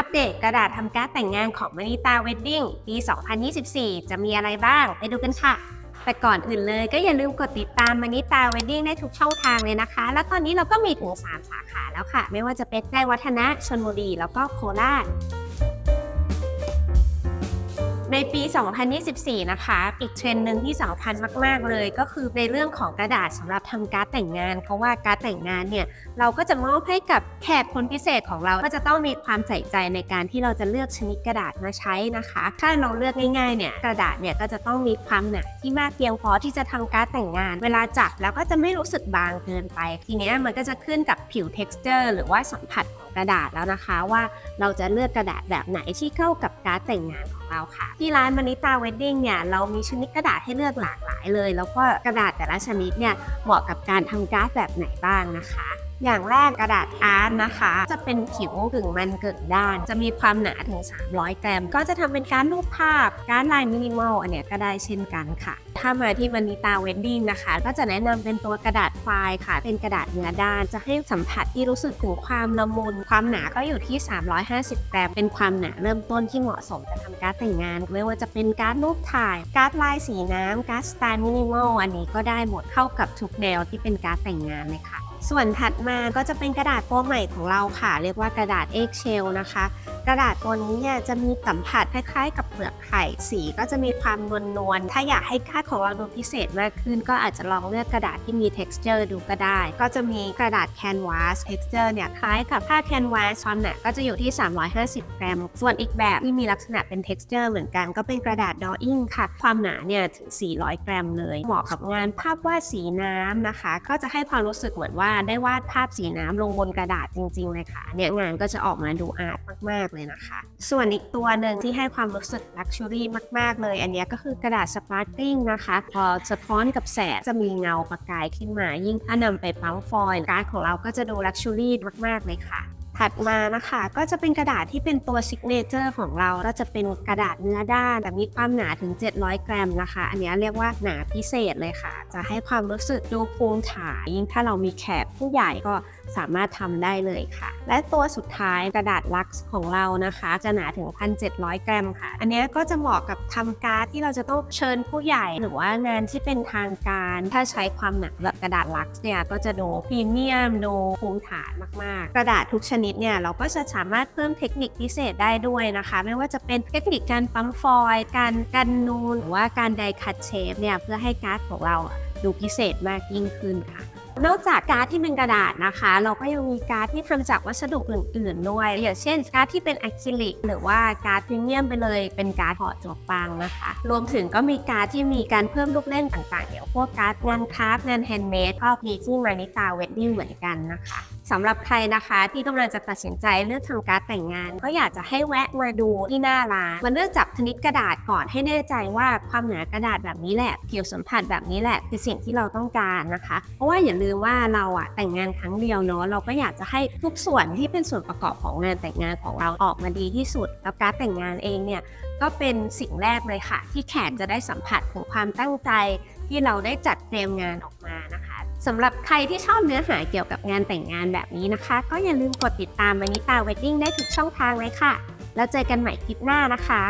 อัปเดตกระดาษทำการ์ดแต่งงานของมานิตาเวดดิ้งปี 2024 จะมีอะไรบ้าง ไปดูกันค่ะ แต่ก่อนอื่นเลยก็อย่าลืมกดติดตามมานิตาเวดดิ้งได้ทุกช่องทางเลยนะคะ แล้วตอนนี้เราก็มีถึง 3 สาขาแล้วค่ะ ไม่ว่าจะเป็นแจ้วัฒนะชนบุรีแล้วก็โคราช ในปี 2024 นะคะ อีกเทรนด์หนึ่งที่สำคัญมาก ๆ เลย ก็คือในเรื่องของกระดาษสำหรับทำการ์ดแต่งงาน เพราะว่าการ์ดแต่งงานเนี่ย เราก็จะมอบให้กับแขกคนพิเศษของเรา ก็จะต้องมีความใส่ใจในการที่เราจะเลือกชนิดกระดาษมาใช้นะคะ ถ้าเราเลือกง่ายๆ เนี่ย กระดาษเนี่ยก็จะต้องมีความหนาที่มากเพียงพอที่จะทำการ์ดแต่งงาน เวลาจับแล้วก็จะไม่รู้สึกบางเกินไป ทีเนี้ยมันก็จะขึ้นกับผิว texture หรือว่าสัมผัสของกระดาษแล้วนะคะว่าเราจะเลือกกระดาษแบบไหนที่เข้ากับการ์ดแต่งงานของ เราค่ะ ที่ร้านมานิตาเวดดิ้งเนี่ยเรามีชนิดกระดาษให้เลือกหลากหลายเลย แล้วก็กระดาษแต่ละชนิดเนี่ยเหมาะกับการทำการ์ดแบบไหนบ้างนะคะ อย่างแรกกระดาษอาร์ตนะคะ จะเป็นผิวกึ่งมันกึ่งด้าน จะมีความหนาถึง 300 กรัม ก็จะทำเป็นการรูปภาพ การลายมินิมอลอันเนี้ยก็ได้เช่นกันค่ะ ถ้ามาที่มานิตาเวดดิ้งนะคะ ก็จะแนะนำเป็นตัวกระดาษไฟล์ค่ะ เป็นกระดาษเนื้อด้าน จะให้สัมผัสที่รู้สึกถึงความละมุน ความหนาก็อยู่ที่ 350 กรัม เป็นความหนาเริ่มต้นที่เหมาะสมจะทำการดแต่งงาน ไม่ว่าจะเป็นการดรูปถ่าย การดลายสีน้ำการดสไตล์มินิมอล อันนี้ก็ได้หมดเข้ากับทุกแนวที่เป็นการดแต่งงานเลยค่ะ ส่วนถัดมาก็จะเป็นกระดาษตัวใหม่ของเราค่ะ เรียกว่ากระดาษ Excel นะคะ กระดาษตัวนี้เนี่ยจะมีสัมผัสคล้ายๆ กับเปลือกไข่สีก็จะมีความนวลนวลๆถ้าอยากให้ค่าดของเราดูพิเศษมากขึ้น ก็อาจจะลองเลือกกระดาษที่มี texture ดูก็ได้ ก็จะมีกระดาษ canvas texture เนี่ยคล้ายกับผ้า canvas ความหนาก็จะอยู่ที่ 350 กรัม ส่วนอีกแบบที่มีลักษณะเป็น texture เหมือนกัน ก็เป็นกระดาษ drawing ค่ะ ความหนาเนี่ยถึง 400 กรัมเลยเหมาะกับงานภาพวาดสีน้ำนะคะ ก็จะให้ความรู้สึกเหมือนว่าได้วาดภาพสีน้ำลงบนกระดาษจริงๆเลยค่ะ เนี่ยงานก็จะออกมาดูอาร์ตมากๆเลยนะคะ ส่วนอีกตัวหนึ่งที่ให้ความรู้สึกลักชัวรี่มากๆเลย อันนี้ก็คือกระดาษสปาร์ติ้งนะคะ พอสะท้อนกับแสงจะมีเงาประกายขึ้นมา ยิ่งถ้านำไปปั๊มฟอยล์การ์ดของเราก็จะดูลักชัวรี่มากๆเลยค่ะ ถัดมานะคะ ก็จะเป็นกระดาษที่เป็นตัวซิกเนเจอร์ของเราก็จะเป็นกระดาษเนื้อด้าน แต่มีความหนาถึง 700 กรัมนะคะ อันนี้เรียกว่าหนาพิเศษเลยค่ะ จะให้ความรู้สึกดูภูมิฐานยิ่งถ้าเรามีแขกผู้ใหญ่ก็สามารถทำได้เลยค่ะ และตัวสุดท้ายกระดาษลักซ์ของเรานะคะ จะหนาถึง 1,700 กรัมค่ะ อันนี้ก็จะเหมาะกับทำการ์ดที่เราจะต้องเชิญผู้ใหญ่ หรือว่างานที่เป็นทางการ ถ้าใช้ความหนาแบบกระดาษลักซ์เนี่ยก็จะดูพรีเมียมดูภูมิฐานมากๆ กระดาษทุกชนิดเนี่ยเราก็จะสามารถเพิ่มเทคนิคพิเศษได้ด้วยนะคะ ไม่ว่าจะเป็นเทคนิคการปั๊มฟอยล์การกันนูนหรือว่าการไดคัตเชฟเนี่ยเพื่อให้การ์ดของเราดูพิเศษมากยิ่งขึ้นค่ะนอกจากการ์ดที่เป็นกระดาษนะคะ เราก็ยังมีการ์ดที่ทำจากวัสดุอื่นๆด้วยอย่างเช่นการ์ดที่เป็นอะคริลิกหรือว่าการ์ดพรีเมียมไปเลยเป็นการ์ดห่อจวบปังนะคะ รวมถึงก็มีการ์ดที่มีการเพิ่มลูกเล่นต่างๆอย่างพวกการ์ดงานคราฟต์งานแฮนด์เมดก็มีที่มานิตาเวดดิ้งเหมือนกันนะคะ สำหรับใครนะคะ ที่กำลังจะตัดสินใจเลือกทำการ์ดแต่งงาน ก็อยากจะให้แวะมาดูที่หน้าร้านมาเลือกจับชนิดกระดาษก่อนให้แน่ใจว่าความหนากระดาษแบบนี้แหละผิวสัมผัสแบบนี้แหละคือสิ่งที่เราต้องการนะคะ เพราะว่าอย่าลืมว่าเราอะแต่งงานครั้งเดียวเนาะเราก็อยากจะให้ทุกส่วนที่เป็นส่วนประกอบของงานแต่งงานของเราออกมาดีที่สุดแล้วการดแต่งงานเองเนี่ยก็เป็นสิ่งแรกเลยค่ะ ที่แขกจะได้สัมผัสถึงความตั้งใจที่เราได้จัดเตรียมงานออกมานะคะ สำหรับใครที่ชอบเนื้อหาเกี่ยวกับงานแต่งงานแบบนี้นะคะ ก็อย่าลืมกดติดตามวานิตาเวดดิ้งได้ทุกช่องทางเลยค่ะ แล้วเจอกันใหม่คลิปหน้านะคะ